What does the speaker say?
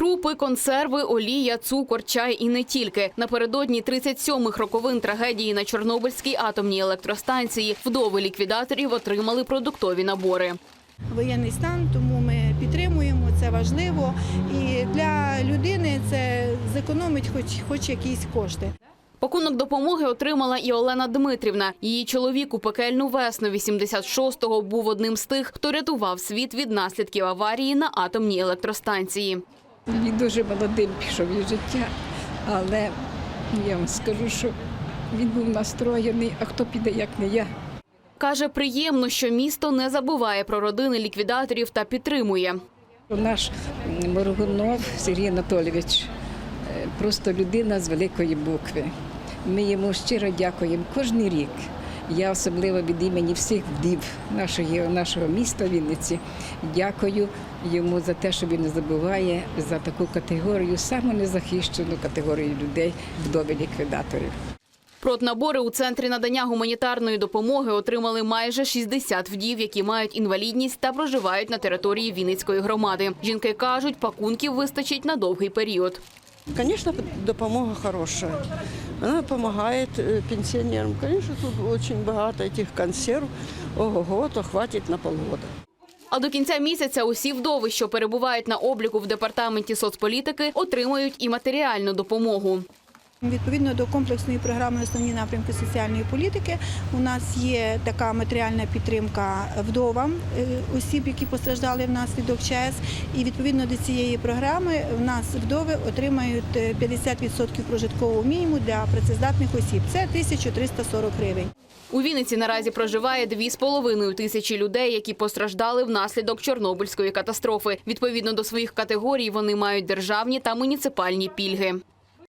Крупи, консерви, олія, цукор, чай і не тільки. Напередодні 37-х роковин трагедії на Чорнобильській атомній електростанції вдови ліквідаторів отримали продуктові набори. воєнний стан, тому ми підтримуємо, це важливо. І для людини це зекономить хоч, хоч якісь кошти. Пакунок допомоги отримала і Олена Дмитрівна. Її чоловік у пекельну весну 86-го був одним з тих, хто рятував світ від наслідків аварії на атомній електростанції. Він дуже молодим пішов із життя, але я вам скажу, що він був настроєний, а хто піде, як не я. Каже, приємно, що місто не забуває про родини ліквідаторів та підтримує. Наш Моргунов Сергій Анатолійович е, просто людина з великої букви. Ми йому щиро дякуємо кожен рік. Я особливо від імені всіх вдів нашої, нашого міста Вінниці дякую йому за те, що він не забуває за таку категорію, саму незахищену категорію людей, вдови ліквідаторів. Проднабори у центрі надання гуманітарної допомоги отримали майже 60 вдів, які мають інвалідність та проживають на території Вінницької громади. Жінки кажуть, пакунків вистачить на довгий період. Конечно, допомога хорошая. Она помогает э, пенсионерам. Конечно, тут очень богато этих консерв. Ого-го, то хватит на полгода. А до кінця місяця усі вдови, що перебувають на обліку в департаменті соцполітики, отримають і матеріальну допомогу. Відповідно до комплексної програми основні напрямки соціальної політики, у нас є така матеріальна підтримка вдовам е, осіб, які постраждали внаслідок ЧАЕС. І відповідно до цієї програми в нас вдови отримають е, 50% прожиткового мінімуму для працездатних осіб. Це 1340 гривень. У Вінниці наразі проживає 2,5 тисячі людей, які постраждали внаслідок Чорнобильської катастрофи. Відповідно до своїх категорій вони мають державні та муніципальні пільги.